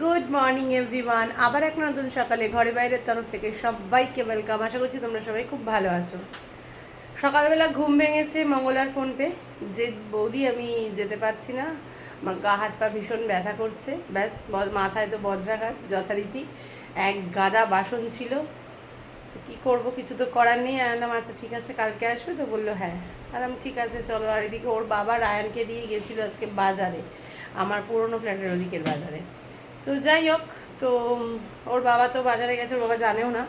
Good morning everyone আবার এক নতুন সকালে ঘরে বাইরের তরফ থেকে সবাইকে ওয়েলকাম আশা করছি তোমরা সবাই খুব ভালো আছো। সকালবেলা ঘুম ভেঙেছে মঙ্গলার ফোন পে যে বৌদি, আমি যেতে পারছি না। আমার গা হাত পা ভীষণ ব্যথা করছে। ব্যাস মাথায় তো বজ্রাঘাত, যথারীতি এক গাদা বাসন ছিল। কী করব, কিছু তো করার নেই। আনলাম আচ্ছা ঠিক আছে, কালকে আসবে? তো বলল হ্যাঁ। আলাম ঠিক আছে, চলো। আর এদিকে ওর বাবা রায়ানকে দিয়ে গেছিল আজকে বাজারে, আমার পুরনো ফ্ল্যাটের ওদিকের বাজারে। তো যাই হোক, তো ওর বাবা তো বাজারে গেছে, ওর বাবা জানেও না।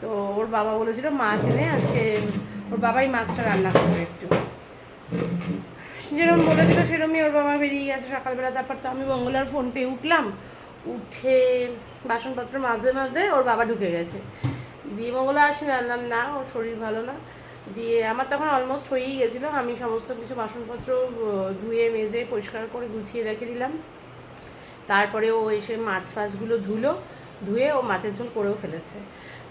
তো ওর বাবা বলেছিল মাছ এনে আজকে ওর বাবাই মাছটা রান্না করবে একটু। যেরকম বলেছিল সেরকমই ওর বাবা বেরিয়ে গেছে সকালবেলা। তারপর তো আমি মঙ্গলার ফোন পেয়ে উঠলাম। উঠে বাসনপত্র মাঝে মাঝে ওর বাবা ঢুকে গেছে। দিয়ে মঙ্গলা আসেনি আনলাম না, ওর শরীর ভালো না। দিয়ে আমার তখন অলমোস্ট হয়েই গেছিল। আমি সমস্ত কিছু বাসনপত্র ধুয়ে, মেজে, পরিষ্কার করে গুছিয়ে রেখে দিলাম। তারপরে ও এসে মাছ ফাছগুলো ধুলো, ধুয়ে ও মাছের ঝোল করেও ফেলেছে।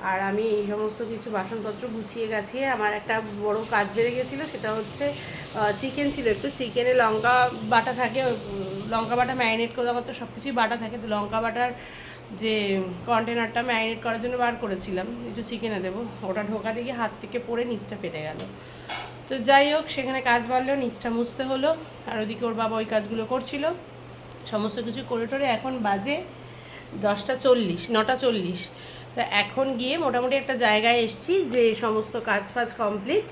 আর আমি এই সমস্ত কিছু বাসনপত্র গুছিয়ে গাছিয়ে আমার একটা বড় কাজ বেড়ে গেছিল, সেটা হচ্ছে চিকেন ছিল একটু। চিকেনে লঙ্কা বাটা থাকে লঙ্কা বাটা ম্যারিনেট করে আমার তো সব কিছুই বাটা থাকে। তো লঙ্কা বাটার যে কন্টেনারটা ম্যারিনেট করার জন্য বার করেছিলাম একটু চিকেনে দেবো। ওটা ঢোকা দিকে হাত থেকে পড়ে নিচটা ফেটে গেল। তো যাই হোক, সেখানে কাজ বাড়লেও নিচটা মুছতে হলো। আর ওদিকে ওর বাবা ওই কাজগুলো করছিল। সমস্ত কিছু করে টোরে এখন বাজে দশটা চল্লিশ, নটা চল্লিশ। তা এখন গিয়ে মোটামুটি একটা জায়গায় এসছি যে সমস্ত কাজ ফাজ কমপ্লিট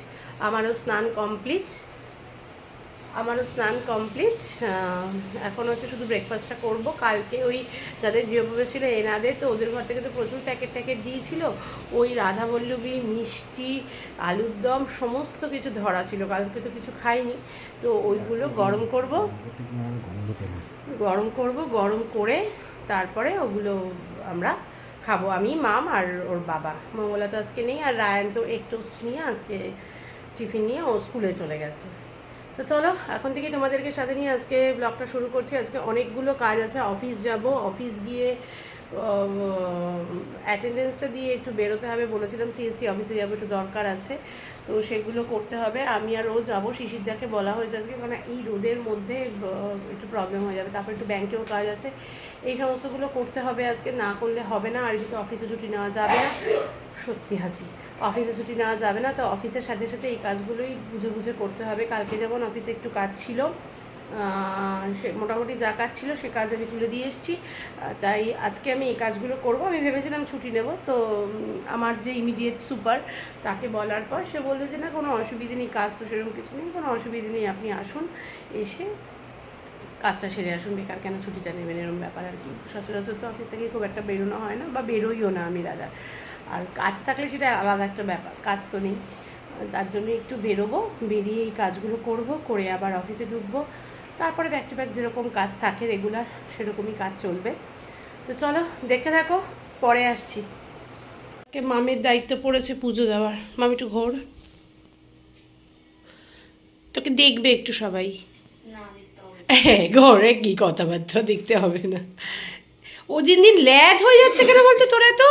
আমারও স্নান কমপ্লিট আমারও স্নান কমপ্লিট এখন হচ্ছে শুধু ব্রেকফাস্টটা করব। কালকে ওই যাদের গৃহপ্রবেশ ছিল এনাদের তো ওদের ঘর থেকে তো প্রচুর প্যাকেট ট্যাকেট দিয়েছিল। ওই রাধা বল্লভী মিষ্টি আলুর দম সমস্ত কিছু ধরা ছিল। কালকে তো কিছু খাইনি। তো ওইগুলো গরম করব। গরম করব গরম করে তারপরে ওগুলো আমরা খাব। আমি মাম আর ওর বাবা। মঙ্গলা তো আজকে নেই আর রায়ান তো এক টোস্ট নিয়ে আজকে টিফিন নিয়ে ও স্কুলে চলে গেছে। তো চলো, এখন থেকে তোমাদেরকে সাথে নিয়ে আজকে ব্লগটা শুরু করছি। আজকে অনেকগুলো কাজ আছে অফিস যাব। অফিস গিয়ে অ্যাটেন্ডেন্সটা দিয়ে একটু বেরোতে হবে। বলেছিলাম সিএসসি অফিসে যাব, একটু দরকার আছে। তো সেগুলো করতে হবে। আমি আর ও যাব, শিশিরদাকে বলা হয়েছে আজকে। মানে এই রোদের মধ্যে একটু প্রবলেম হয়ে যাবে। তারপর একটু ব্যাংকেও কাজ আছে। এই সমস্তগুলো করতে হবে আজকে। না করলে হবে না। আর এদিকে অফিসে ছুটি নেওয়া যাবে না। সত্যি হাসি। অফিসে ছুটি নেওয়া যাবে না, তো অফিসের সাথে সাথে এই কাজগুলোই বুঝে বুঝে করতে হবে। কালকে যেমন অফিসে একটু কাজ ছিল সে মোটামুটি যা কাজ ছিল সে কাজ আমি তুলে দিয়ে এসেছি। তাই আজকে আমি এই কাজগুলো করব। আমি ভেবেছিলাম ছুটি নেব, তো আমার যে ইমিডিয়েট সুপার তাকে বলার পর সে বলল যে, না, কোনো অসুবিধে নেই, কাজ তো সেরকম কিছু নেই, কোনো অসুবিধে নেই, আপনি আসুন। এসে কাজটা সেরে আসুন, বেকার কেন ছুটিটা নেবেন এরকম ব্যাপার আর কি। সচরাচর তো অফিস থেকে খুব একটা বেরোনো হয় না বা বেরোইও না আমি, দাদা। আর কাজ থাকলে সেটা আলাদা একটা ব্যাপার কাজ তো নেই। তার জন্য একটু বেরোবো বেরিয়ে এই কাজগুলো করব করে আবার অফিসে ঢুকবো। তারপরে ব্যাক টু ব্যাক যেরকম কাজ থাকে রেগুলার সেরকমই কাজ চলবে। তো চলো দেখে থাকো পরে আসছি। আজকে মামির দায়িত্ব পড়েছে পুজো দেওয়ার। মামি একটু ঘোর। তোকে দেখবে একটু সবাই। হ্যাঁ ঘরে কি কথাবার্তা দেখতে হবে না। ও দিন দিন ল্যাদ হয়ে যাচ্ছে কেন বলতো তোরা হ্যাঁ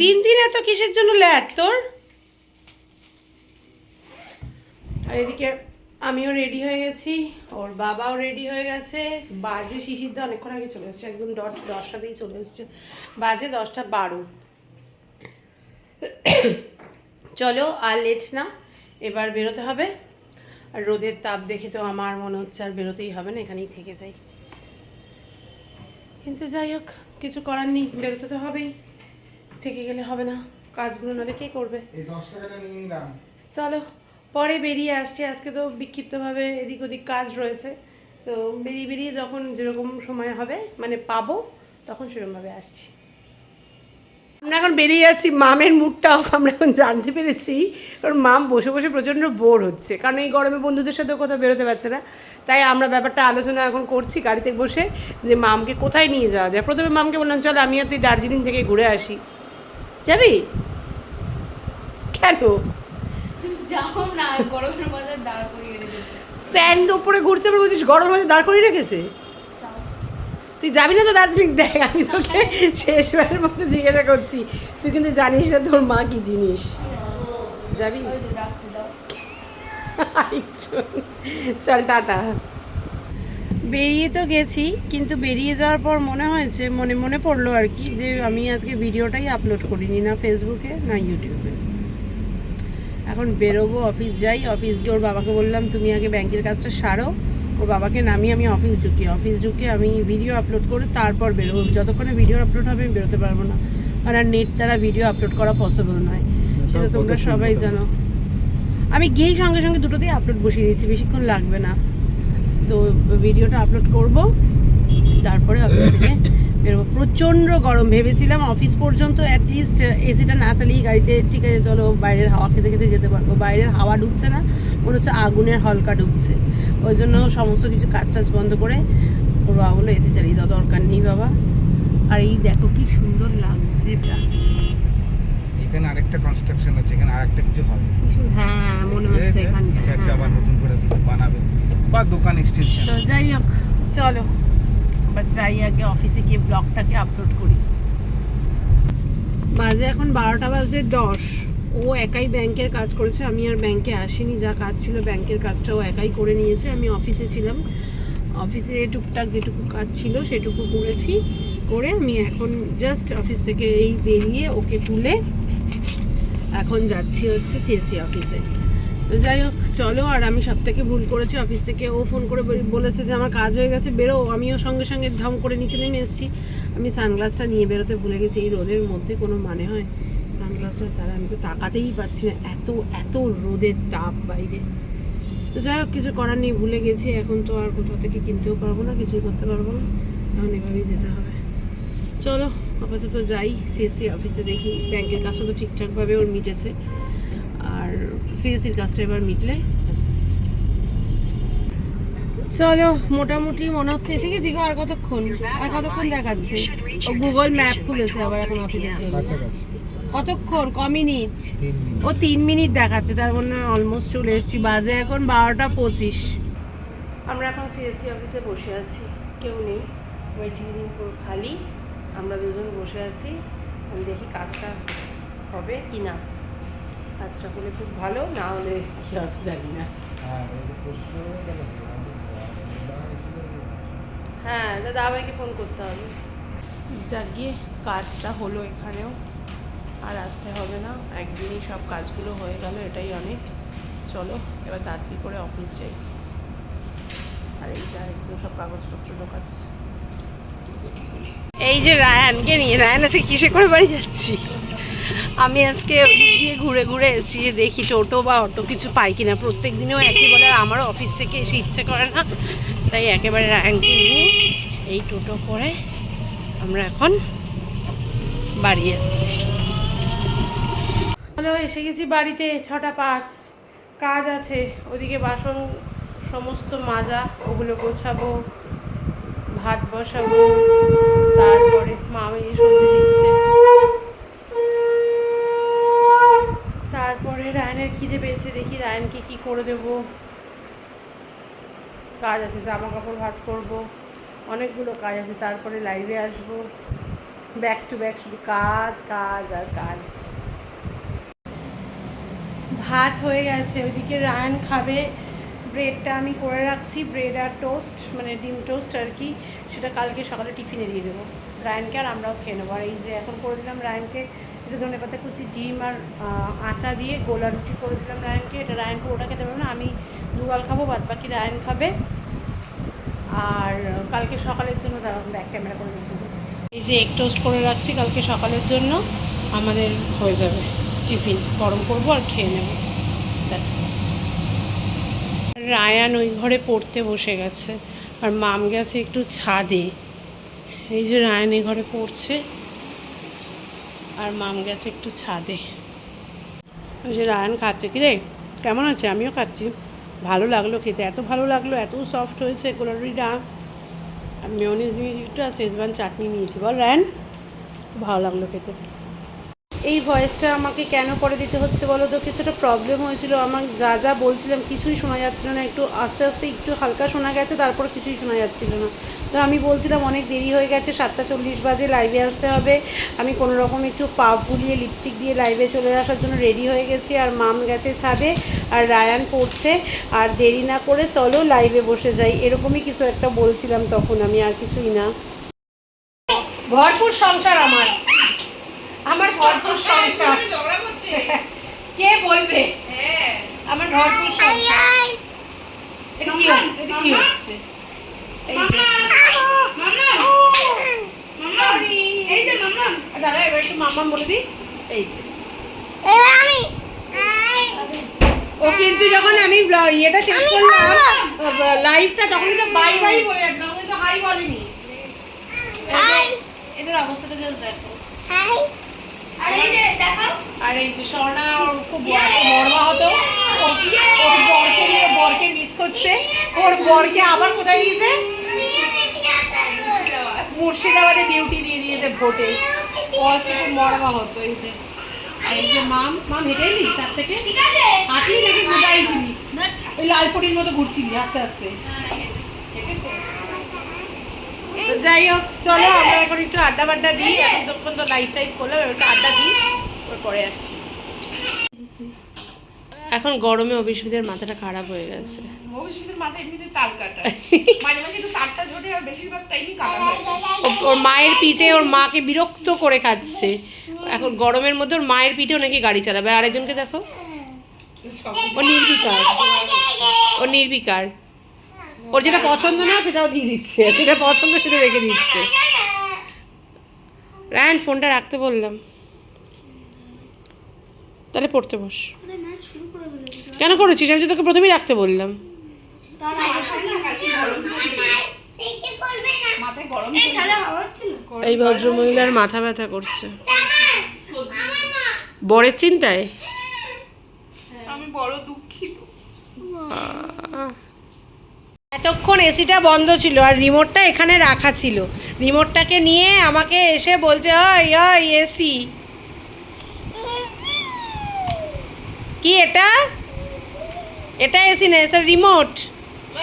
দিন দিন এত কিসের জন্য ল্যাদ তোর? আর এদিকে আমিও রেডি হয়ে গেছি ওর বাবাও রেডি হয়ে গেছে। বাজে শিশিরদা অনেকক্ষণ আগে চলে এসছে একদম দশ দশটাতেই চলে এসছে। বাজে দশটা বারো। চলো আর লেট না এবার বেরোতে হবে। আর রোদের তাপ দেখে তো আমার মনে হচ্ছে আর বেরোতেই হবে না এখানেই থেকে যাই। কিন্তু যাই হোক কিছু করার নেই বেরোতে তো হবেই। থেকে গেলে হবে না। কাজগুলো নাহলে কে করবে? চলো পরে বেরিয়ে আসছি। আজকে তো বিক্ষিপ্তভাবে এদিক ওদিক কাজ রয়েছে। তো বেরিয়ে বেরিয়ে যখন যেরকম সময় হবে মানে পাবো তখন সেরকমভাবে আসছি। আমরা এখন বেরিয়ে যাচ্ছি। মামের মুডটাও আমরা এখন জানতে পেরেছি। কারণ মাম বসে বসে প্রচণ্ড বোর হচ্ছে। কারণ এই গরমে বন্ধুদের সাথেও কোথাও বেরোতে পারছে না। তাই আমরা ব্যাপারটা আলোচনা এখন করছি গাড়িতে বসে যে মামকে কোথায় নিয়ে যাওয়া যায়? প্রথমে মামকে বললাম চল আমি আর তুই দার্জিলিং থেকে ঘুরে আসি। যাবি? কেন? যাও না গরমের মধ্যে দাঁড় করিয়ে রেখেছে ফ্যান উপরে ঘুরছে আবার বলছিস গরম হয়ে দাঁড় করিয়ে রেখেছে? তুই যাবি না তো দার্জিলিং? দেখ আমি তোকে শেষবারের মতো জিজ্ঞাসা করছি। তুই কিন্তু জানিস না তোর মা কি জিনিস। যাবি। চল টাটা। বেরিয়ে তো গেছি কিন্তু বেরিয়ে যাওয়ার পর মনে হয়েছে মনে মনে পড়ল আর কি যে আমি আজকে ভিডিওটাই আপলোড করিনি না ফেসবুকে না ইউটিউবে এখন বেরোবো অফিস যাই অফিস গিয়ে ওর বাবাকে বললাম তুমি আগে ব্যাংকের কাজটা সারো। ওর বাবাকে নামিয়ে আমি অফিস ঢুকি। অফিস ঢুকে আমি ভিডিও আপলোড করে তারপর বেরোবো। যতক্ষণে ভিডিও আপলোড হবে আমি বেরোতে পারব না। কারণ আর নেট দ্বারা ভিডিও আপলোড করা পসিবল নয়। সেটা তোমরা সবাই জানো। আমি গিয়েই সঙ্গে সঙ্গে দুটোতেই আপলোড বসিয়ে দিয়েছি বেশিক্ষণ লাগবে না। তো ভিডিওটা আপলোড করব। তারপরে অফিস থেকে বেরোবো। প্রচণ্ড গরম ভেবেছিলাম অফিস পর্যন্ত অ্যাটলিস্ট এসিটা না চালিয়ে গাড়িতে ঠিক আছে চলো বাইরের হাওয়া খেতে খেতে যেতে পারব। বাইরের হাওয়া ঢুকছে না মনে হচ্ছে আগুনের হলকা ঢুকছে। ওই জন্য সমস্ত কিছু কাজ টাজ বন্ধ করে ওর বাবা বলল এসি চালিয়ে দাও দরকার নেই বাবা। আর এই দেখো কি সুন্দর লাগছে এটা। এখানে আরেকটা কনস্ট্রাকশন আছে এখানে আরেকটা কিছু হবে। হ্যাঁ মনে হচ্ছে কিছু একটা আবার হ্যাঁ। নতুন করে কিছু বানাবে। বা দোকান এক্সটেনশন তো যাই হোক, চলো। আবার যাই আগে অফিসে গিয়ে ব্লগটাকে আপলোড করি। বাজে এখন বারোটা বাজে দশ। ও একাই ব্যাংকের কাজ করেছে, আমি আর ব্যাংকে আসিনি। যা কাজ ছিল ব্যাংকের কাজটা ও একাই করে নিয়েছে। আমি অফিসে ছিলাম। অফিসে টুকটাক যেটুকু কাজ ছিল সেটুকু করেছি। করে আমি এখন জাস্ট অফিস থেকে এই বেরিয়ে ওকে তুলে এখন যাচ্ছি হচ্ছে সিএসসি অফিসে তো যাই হোক চলো, আর আমি সব থেকে ভুল করেছি অফিস থেকে ও ফোন করে বল- বলেছে যে আমার কাজ হয়ে গেছে, বেরো। আমিও সঙ্গে সঙ্গে ঢং করে নিচে নেমে এসেছি। আমি সানগ্লাসটা নিয়ে বেরোতে ভুলে গেছি, এই রোদের মধ্যে কোনো মানে হয়? সানগ্লাসটা ছাড়া আমি তো তাকাতেই পাচ্ছি না, এত এত রোদের তাপ বাইরে। তো যাই হোক, কিছু করার নেই, ভুলে গেছি, এখন তো আর কোথাও থেকে কিনতেও পারব না, কিছুই করতে পারব না। এখন এভাবেই যেতে হবে। চলো, আপাতত যাই সিএসসি অফিসে দেখি ব্যাংকের কাজটা তো ঠিকঠাকভাবে ওর মিটেছে। আর সিএসসির কাজটা এবার মিটলে ব্যাস। চলো মোটামুটি মনে হচ্ছে এসে গেছি আর কতক্ষণ? আর কতক্ষণ দেখাচ্ছে? ও গুগল ম্যাপ খুলেছে আবার এখন অফিসে কতক্ষণ? ক মিনিট? মিনিট। ও তিন মিনিট দেখাচ্ছে তার মানে অলমোস্ট চলে এসেছি। বাজে এখন বারোটা পঁচিশ। আমরা এখন সিএসসি অফিসে বসে আছি। কেউ নেই। ওয়েটিং রুম পুরো খালি। আমরা দুজন বসে আছি। আমি দেখি কাজটা হবে কি না কাজটা হলে খুব ভালো না হলে কি হবে জানি না। হ্যাঁ হ্যাঁ দাদা আমাকে ফোন করতে হবে। যাক গিয়ে কাজটা হলো এখানেও। আর আসতে হবে না। একদিনই সব কাজগুলো হয়ে গেল এটাই অনেক। চলো এবার তাড়াতাড়ি করে অফিস যাই। আর এই যে আরেকজন সব কাগজপত্র ঢোকাচ্ছে। এই যে রায়ানকে নিয়ে রায়ান আছে কিসে করে বাড়ি যাচ্ছি? আমি আজকে দিক ঘুরে ঘুরে এসেছি যে দেখি টোটো বা অটো কিছু পাই কিনা। প্রত্যেক দিনেও একই বলে আমারও অফিস থেকে এসে ইচ্ছে করে না। তাই একেবারে রায়ানকে নিয়ে এই টোটো করে আমরা এখন বাড়ি যাচ্ছি। হ্যালো, এসে গেছি বাড়িতে, ছটা পাঁচ। কাজ আছে, ওদিকে বাসন সমস্ত মাজা, ওগুলো গোছাবো, ভাত বসাবো, তারপরে মা আমি সন্ধে দিচ্ছে। তারপরে রায়নের খিদে পেয়েছে, দেখি রায়নকে কি করে দেবো। কাজ আছে জামা কাপড় ভাঁজ করব, অনেকগুলো কাজ আছে, তারপরে লাইভে আসব। ব্যাক টু ব্যাক শুধু কাজ কাজ আর কাজ। ভাত হয়ে গেছে, ওইদিকে রায়ন খাবে। ব্রেডটা আমি করে রাখছি, ব্রেড আর টোস্ট মানে ডিম টোস্ট আর কি, সেটা কালকে সকালে টিফিনে দিয়ে দেবো। রায়নকে আর আমরাও খেয়ে নেব। আর এই যে এখন করে দিলাম রায়নকে এটা ধনে পাতা কুচি ডিম আর আটা দিয়ে গোলা রুটি করে দিলাম রায়নকে। এটা রায়ন ওটা খেতে পারবে না, আমি দুগাল খাব বাদ বাকি রায়ন খাবে। আর কালকে সকালের জন্য দাঁড়ান ব্যাক ক্যামেরা করে রেখে দিচ্ছি। এই যে এগ টোস্ট করে রাখছি কালকে সকালের জন্য, আমাদের হয়ে যাবে টিফিন। গরম করব আর খেয়ে নেব। ব্যাস। রায়ান ওই ঘরে পড়তে বসে গেছে। আর মাম গেছে একটু ছাদে। এই যে রায়ান এই ঘরে পড়ছে। আর মাম গেছে একটু ছাদে। সে রায়ান খাচ্ছে। কি রে কেমন আছে? আমিও খাচ্ছি। ভালো লাগল খেতে। এত ভালো লাগল, এত সফট হয়েছে কোলারিটা আর মেয়নিজ নিয়েছি একটু আর শেষবান চাটনি নিয়েছি। বল রায়ন ভালো লাগল খেতে। এই ভয়েসটা আমাকে কেন পরে দিতে হচ্ছে বলো তো? কিছুটা প্রবলেম হয়েছিল। আমার যা যা বলছিলাম কিছুই শোনা যাচ্ছিল না। একটু আস্তে আস্তে একটু হালকা শোনা গেছে, তারপর কিছুই শোনা যাচ্ছিল না। তো আমি বলছিলাম, অনেক দেরি হয়ে গেছে, সাতটা চল্লিশ বাজে লাইভে আসতে হবে। আমি কোনো রকম একটু পাপ বুলিয়ে লিপস্টিক দিয়ে লাইভে চলে আসার জন্য রেডি হয়ে গেছি। আর মাম গেছে ছাদে, আর রায়ান পড়ছে। আর দেরি না করে চলো লাইভে বসে যাই। এরকমই কিছু একটা বলছিলাম তখন, আমি আর কিছুই না। ভরপুর সংসার আমার। আমার ভরপুর সংসার কে বলবে? আমার ভরপুর সংসার এটা কি হচ্ছে? এটা কি হচ্ছে? এই যে। সরি এই যে মাম্মা দাঁড়া এবার একটু মাম্মাম বলে দিই। এই যে। ও কিন্তু যখন আমি ইয়েটা শেষ করলাম লাইভটা তখন তো বাই বাই বলে একদম তখন তো হাই বলেনি। এদের- এদের অবস্থাটা জাস্ট দেখো। আর এই যে স্বর্ণা ওর খুব বড় বড়মা হতো ও- ওর বরকে নিয়ে বরকে মিস করছে। ওর বরকে আবার কোথায় দিয়েছে মুর্শিদাবাদে ডিউটি দিয়ে দিয়েছে ভোটে। ও আজকে খুব মরমা হতো এই যে। আর এই যে মাম মাম হেঁটে এলি তার থেকে? হাঁটি নাকি দাঁড়িয়েছিলি। ওই লালপটির মতো ঘুরছিলি আস্তে আস্তে। যাই হোক চলো আমরা এখন একটু আড্ডা বাড্ডা দিই। এখন তো লাইফ টাইপ করলাম একটু আড্ডা দিই। পরে আসছি। এখন গরমে অভিষেকের মাথাটা খারাপ হয়ে গেছে। ভবিষ্যতের মাথায় এমনিতে তার কাটা। মাঝে মাঝে একটু তারটা আর বেশিরভাগ টাইমই কাটা হয় ওর মায়ের পিঠে ওর মাকে বিরক্ত করে খাচ্ছে। এখন গরমের মধ্যে ওর মায়ের পিঠেও নাকি গাড়ি চালাবে। আর আরেকজনকে দেখো। ও নির্বিকার। ও নির্বিকার। ওর যেটা পছন্দ না সেটাও দিয়ে দিচ্ছে। যেটা পছন্দ সেটা রেখে দিচ্ছে। রায়ন ফোনটা রাখতে বললাম। তাহলে পড়তে বস। ম্যাচ শুরু করে ফেলেছি। কেন করেছিস? আমি তো তোকে প্রথমেই রাখতে বললাম। তার আগে মাথায় গরম এই ছাদে হাওয়া হচ্ছিল এই ভদ্রমহিলার মাথা ব্যথা করছে। বরের চিন্তায়? আমি বড় দুঃখিত। এতক্ষণ এসিটা বন্ধ ছিল আর রিমোটটা এখানে রাখা ছিল। রিমোটটাকে নিয়ে আমাকে এসে বলছে ওই এসি। কি এটা? এটা এসি না এসির রিমোট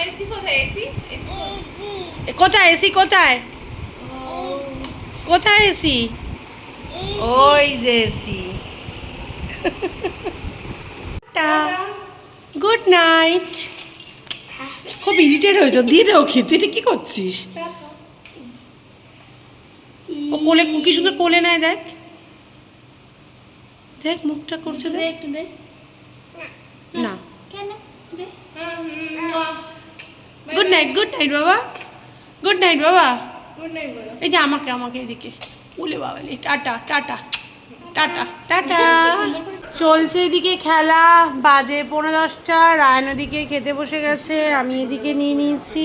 এসি কোথায়? এসি এসি কোথায়? কোথায়? এসি ওই যে এসি গুড নাইট। খুব ইরিটেট হয়েছ। দিয়ে দাও কি? তুই এটা কি করছিস? ও কোলে কি সুন্দর কোলে নেয় দেখ। দেখ মুখটা করছে দেখ। একটু দে না। গুড নাইট গুড নাইট বাবা। গুড নাইট বাবা। গুড নাইট বলো এই যে আমাকে আমাকে এদিকে। উলে বাবালি টাটা টাটা টাটা টাটা। চলছে এদিকে খেলা। বাজে পনেরো দশটা। রায়ন ওদিকে খেতে বসে গেছে। আমি এদিকে নিয়ে নিয়েছি।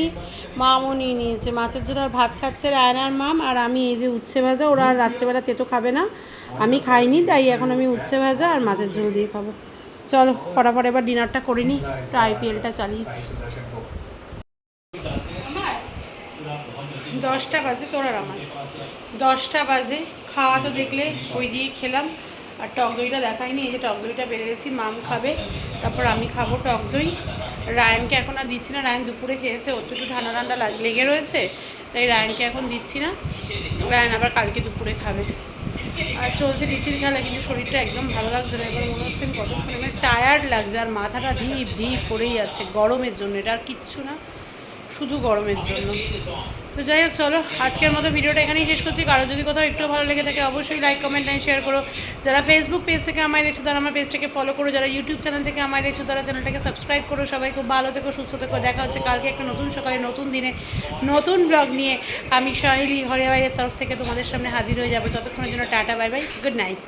মামও নিয়ে নিয়েছে। মাছের জন্য আর ভাত খাচ্ছে রায়ন আর মাম। আর আমি এই যে উচ্ছে ভাজা ওরা আর রাত্রেবেলা তেতো খাবে না। আমি খাইনি তাই এখন আমি উচ্ছে ভাজা আর মাছের ঝোল দিয়ে খাব। চলো, ফটাফট এবার ডিনারটা করে নিই আইপিএলটা চালিয়েছি। দশটা বাজে তোর আর আমার। দশটা বাজে, খাওয়া তো দেখলে ওই দিয়ে খেলাম। আর টক দইটা দেখাইনি, এই যে টক দইটা বেড়ে গেছি, মাম খাবে, তারপর আমি খাব টক দই। রায়নকে এখন আর দিচ্ছি না, রায়ন দুপুরে খেয়েছে, ওর তো একটু ঠান্ডা ঠান্ডা লেগে রয়েছে, তাই রায়নকে এখন দিচ্ছি না। রায়ন আবার কালকে দুপুরে খাবে। আর চলছে ডিসির খেলা, কিন্তু শরীরটা একদম ভালো লাগছে না। এবার মনে হচ্ছে কতক্ষণ মানে টায়ার্ড লাগছে, আর মাথাটা ধীপ ধীপ করেই যাচ্ছে গরমের জন্য। এটা আর কিচ্ছু না, শুধু গরমের জন্য। তো যাই হোক, চলো, আজকের মতো ভিডিওটা এখানেই শেষ করছি। কারও যদি কোথাও একটু ভালো লেগে থাকে, অবশ্যই লাইক কমেন্ট অ্যান্ড শেয়ার করো। যারা ফেসবুক পেজ থেকে আমায় দেখছ, তারা আমার পেজটাকে ফলো করো। যারা ইউটিউব চ্যানেল থেকে আমায় দেখছ, তারা চ্যানেলটাকে সাবস্ক্রাইব করো। সবাই খুব ভালো থেকো, সুস্থ থেকো। দেখা হচ্ছে কালকে একটা নতুন সকালে, নতুন দিনে, নতুন ব্লগ নিয়ে। আমি সাহিলি বাইরের তরফ থেকে তোমাদের সামনে হাজির হয়ে যাব। ততক্ষণের জন্য tata bye bye good night